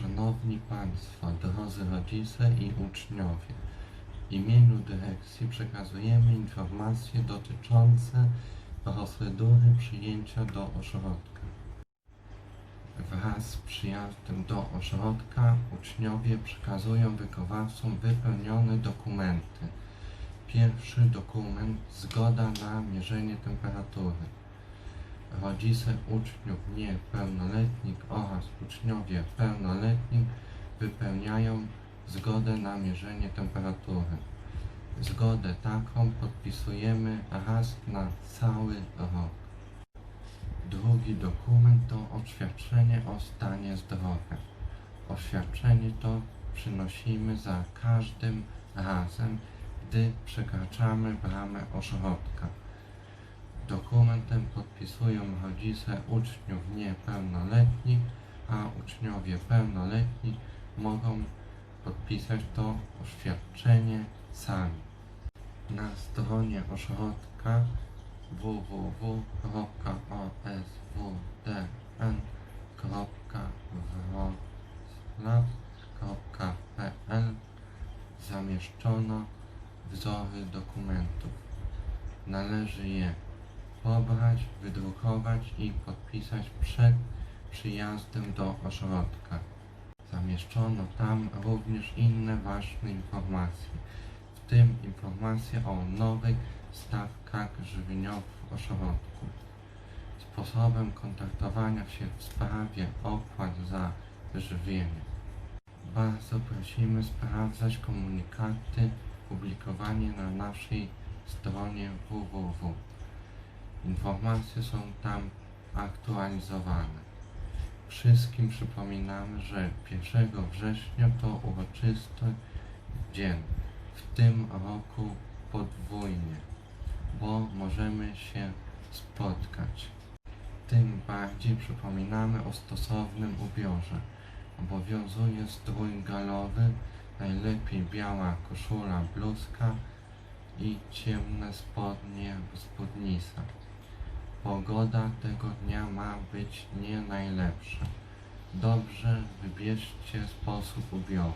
Szanowni Państwo, drodzy rodzice i uczniowie, w imieniu dyrekcji przekazujemy informacje dotyczące procedury przyjęcia do ośrodka. Wraz z przyjazdem do ośrodka uczniowie przekazują wychowawcom wypełnione dokumenty. Pierwszy dokument zgoda na mierzenie temperatury. Rodzice uczniów niepełnoletnich oraz uczniowie pełnoletni wypełniają zgodę na mierzenie temperatury. Zgodę taką podpisujemy raz na cały rok. Drugi dokument to oświadczenie o stanie zdrowia. Oświadczenie to przynosimy za każdym razem, gdy przekraczamy bramę ośrodka. Dokumentem podpisują rodzice uczniów niepełnoletnich, uczniowie pełnoletni mogą podpisać to oświadczenie sami. Na stronie ośrodka www.oswdn.wroclaw.pl zamieszczono wzory dokumentów. Należy je pobrać, wydrukować i podpisać przed przyjazdem do ośrodka. Zamieszczono tam również inne ważne informacje, w tym informacje o nowych stawkach żywieniowych w ośrodku. Sposobem kontaktowania się w sprawie opłat za żywienie. Bardzo prosimy sprawdzać komunikaty publikowane na naszej stronie www. Informacje są tam aktualizowane. Wszystkim przypominamy, że 1 września to uroczysty dzień. W tym roku podwójnie, bo możemy się spotkać. Tym bardziej przypominamy o stosownym ubiorze. Obowiązuje strój galowy, najlepiej biała koszula, bluzka i ciemne spodnie, spódnica. Pogoda tego dnia ma być nie najlepsza. Dobrze wybierzcie sposób ubioru.